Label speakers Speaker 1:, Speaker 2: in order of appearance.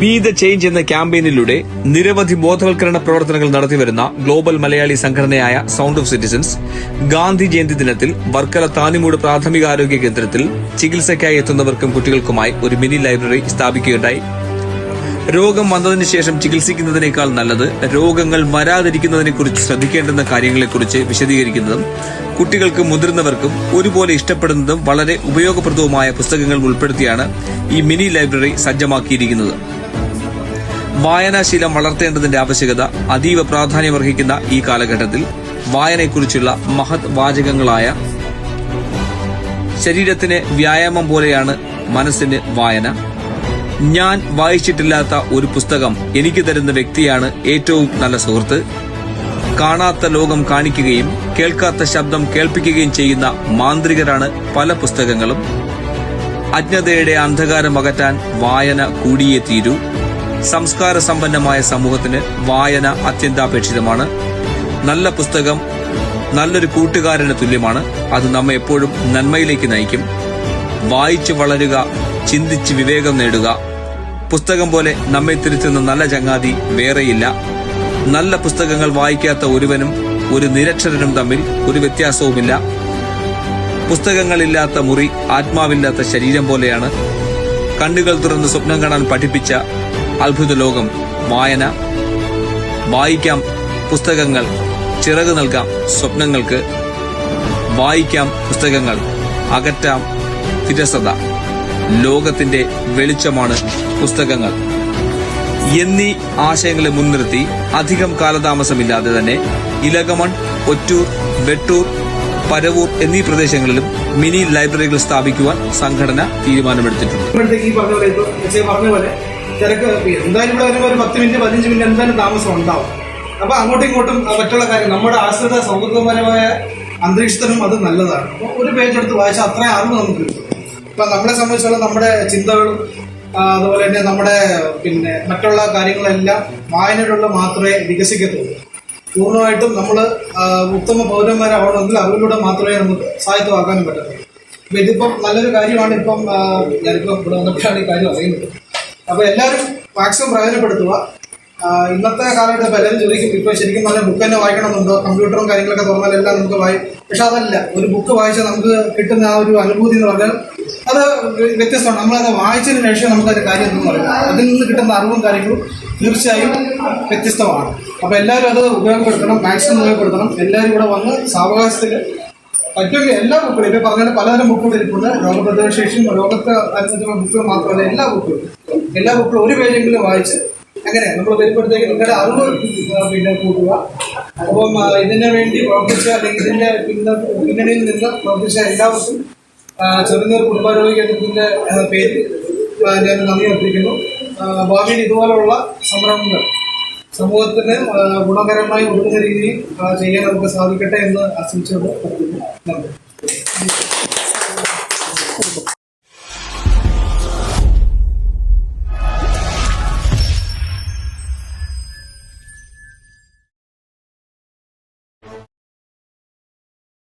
Speaker 1: B the change എന്ന ക്യാമ്പയിനിലൂടെ നിരവധി ബോധവൽക്കരണ പ്രവർത്തനങ്ങൾ നടത്തിവരുന്ന ഗ്ലോബൽ മലയാളി സംഘടനയായ sound of citizens Gandhi Jayanti ദിനത്തിൽ വർക്കല താനിമൂട് പ്രാഥമികാരോഗ്യ കേന്ദ്രത്തിൽ ചികിത്സയ്ക്കായി എത്തുന്നവർക്കും കുട്ടികൾക്കുമായി ഒരു മിനി ലൈബ്രറി സ്ഥാപിക്കുകയുണ്ടായി. രോഗം വന്നതിനുശേഷം ചികിത്സിക്കുന്നതിനേക്കാൾ നല്ലത് രോഗങ്ങൾ വരാതിരിക്കുന്നതിനെക്കുറിച്ച് ശ്രദ്ധിക്കേണ്ടുന്ന കാര്യങ്ങളെക്കുറിച്ച് വിശദീകരിക്കുന്നതും കുട്ടികൾക്കും മുതിർന്നവർക്കും ഒരുപോലെ ഇഷ്ടപ്പെടുന്നതും വളരെ ഉപയോഗപ്രദവുമായ പുസ്തകങ്ങൾ ഉൾപ്പെടുത്തിയാണ് ഈ മിനി ലൈബ്രറി സജ്ജമാക്കിയിരിക്കുന്നത്. വായനാശീലം വളർത്തേണ്ടതിന്റെ ആവശ്യകത അതീവ പ്രാധാന്യമർഹിക്കുന്ന ഈ കാലഘട്ടത്തിൽ വായനയെക്കുറിച്ചുള്ള മഹത് വാചകങ്ങളായ ശരീരത്തിന് വ്യായാമം പോലെയാണ് മനസ്സിന് വായന. ഞാൻ വായിച്ചിട്ടില്ലാത്ത ഒരു പുസ്തകം എനിക്ക് തരുന്ന വ്യക്തിയാണ് ഏറ്റവും നല്ല സുഹൃത്ത്. കാണാത്ത ലോകം കാണിക്കുകയും കേൾക്കാത്ത ശബ്ദം കേൾപ്പിക്കുകയും ചെയ്യുന്ന മാന്ത്രികരാണ് പല പുസ്തകങ്ങളും. അജ്ഞതയുടെ അന്ധകാരം അകറ്റാൻ വായന കൂടിയേ തീരൂ. സംസ്കാര സമ്പന്നമായ സമൂഹത്തിന് വായന അത്യന്താപേക്ഷിതമാണ്. നല്ല പുസ്തകം നല്ലൊരു കൂട്ടുകാരന് തുല്യമാണ്. അത് നമ്മെ എപ്പോഴും നന്മയിലേക്ക് നയിക്കും. വായിച്ചു വളരുക ചിന്തിച്ച് വിവേകം നേടുക. പുസ്തകം പോലെ നമ്മെ തിരുത്തുന്ന നല്ല ചങ്ങാതി വേറെയില്ല. നല്ല പുസ്തകങ്ങൾ വായിക്കാത്ത ഒരുവനും ഒരു നിരക്ഷരനും തമ്മിൽ ഒരു വ്യത്യാസവുമില്ല. പുസ്തകങ്ങളില്ലാത്ത മുറി ആത്മാവില്ലാത്ത ശരീരം പോലെയാണ്. കണ്ണുകൾ തുറന്ന് സ്വപ്നം കാണാൻ പഠിപ്പിച്ച അത്ഭുത ലോകം. വായന. വായിക്കാം പുസ്തകങ്ങൾ. ചിറക് നൽകാം സ്വപ്നങ്ങൾക്ക്. വായിക്കാം പുസ്തകങ്ങൾ. അകറ്റാം തിരസത ലോകത്തിന്റെ വെളിച്ചമാണ് പുസ്തകങ്ങൾ. എന്നീ ആശയങ്ങളെ മുൻനിർത്തി അധികം കാലതാമസമില്ലാതെ തന്നെ ഇലകമൺ ഒറ്റൂർ വെട്ടൂർ പരവൂർ എന്നീ പ്രദേശങ്ങളിലും മിനി ലൈബ്രറികൾ സ്ഥാപിക്കുവാൻ സംഘടന തീരുമാനമെടുത്തിട്ടുണ്ട്.
Speaker 2: തിരക്ക് എന്തായാലും ഇവിടെ വരുമ്പോൾ ഒരു പത്ത് മിനിറ്റ് പതിനഞ്ച് മിനിറ്റ് എന്തായാലും താമസം ഉണ്ടാവും. അപ്പൊ അങ്ങോട്ടും ഇങ്ങോട്ടും മറ്റുള്ള കാര്യം നമ്മുടെ ആശ്രിത സൗഹൃദപരമായ അന്തരീക്ഷത്തിനും അത് നല്ലതാണ്. അപ്പൊ ഒരു പേജ് എടുത്ത് വായിച്ചാൽ അത്രയും അറിവ് നമുക്ക് കിട്ടും. ഇപ്പൊ നമ്മളെ സംബന്ധിച്ചുള്ള നമ്മുടെ ചിന്തകളും അതുപോലെ തന്നെ നമ്മുടെ പിന്നെ മറ്റുള്ള കാര്യങ്ങളെല്ലാം വായനയിലുള്ള മാത്രമേ വികസിക്കത്തുള്ളൂ. പൂർണമായിട്ടും നമ്മൾ ഉത്തമ പൗരന്മാരാവണമെങ്കിൽ അറിവിലൂടെ മാത്രമേ നമുക്ക് സാഹിത്യമാക്കാനും പറ്റത്തുള്ളൂ. ഇതിപ്പം നല്ലൊരു കാര്യമാണ് ഇപ്പം ഞാനിപ്പോൾ ഞാനിപ്പം ഇവിടെ വന്നപ്പോഴാണ് ഈ കാര്യം അറിയുന്നത്. അപ്പൊ എല്ലാവരും മാക്സിമം പ്രയോജനപ്പെടുത്തുക. ഇന്നത്തെ കാലഘട്ടം പലരും ചോദിക്കും ഇപ്പൊ ശരിക്കും നല്ല ബുക്ക് തന്നെ വായിക്കണമെന്നുണ്ടോ? കമ്പ്യൂട്ടറും കാര്യങ്ങളൊക്കെ തുറന്നാൽ എല്ലാം നമുക്ക് വായി പക്ഷെ അതല്ല ഒരു ബുക്ക് വായിച്ചാൽ നമുക്ക് കിട്ടുന്ന ആ ഒരു അനുഭൂതി എന്ന് പറഞ്ഞാൽ അത് വ്യ- വ്യത്യസ്തമാണ്. നമ്മളത് വായിച്ചതിന് ശേഷം നമുക്കത് കാര്യം എന്തെന്ന് പറയുന്നത് അതിൽ നിന്ന് കിട്ടുന്ന അറിവും കാര്യങ്ങളും തീർച്ചയായും വ്യത്യസ്തമാണ്. അപ്പൊ എല്ലാവരും അത് ഉപയോഗപ്പെടുത്തണം മാക്സിമം ഉപയോഗപ്പെടുത്തണം. എല്ലാവരും ഇവിടെ വന്ന് സാവകാശത്തിൽ പറ്റുമെങ്കിൽ എല്ലാ ബുക്കുകളും ഇപ്പൊ പറഞ്ഞാൽ പലതരം ബുക്കുകൾ ഇരിപ്പുണ്ട്. രോഗപ്രതിരോധശേഷിയും ലോകത്തെ അനുസരിച്ചുള്ള ബുക്കുകൾ മാത്രമല്ല എല്ലാ ബുക്കുകളും എല്ലാ മക്കളും ഒരു പേജെങ്കിലും വായിച്ച് അങ്ങനെ നമ്മൾ വരുമ്പോഴത്തേക്ക് നിങ്ങളുടെ അറിവ് പിന്നെ കൂട്ടുക. അപ്പം ഇതിന് വേണ്ടി പ്രവർത്തിച്ച അല്ലെങ്കിൽ ഇതിന്റെ പിന്ന പിന്നണിയിൽ നിന്ന് പ്രവർത്തിച്ച എല്ലാവർക്കും ചെറുനീർ കുടുംബാരോഗ്യ കേന്ദ്രത്തിന്റെ പേര് ഞാൻ നന്ദി അർപ്പിക്കുന്നു. ഭാവിയിൽ ഇതുപോലുള്ള സംരംഭങ്ങൾ സമൂഹത്തിന് ഗുണകരമായി ഒതുങ്ങുന്ന രീതിയിൽ ചെയ്യാൻ നമുക്ക് സാധിക്കട്ടെ എന്ന് ആശംസിച്ചുകൊണ്ട് നന്ദി.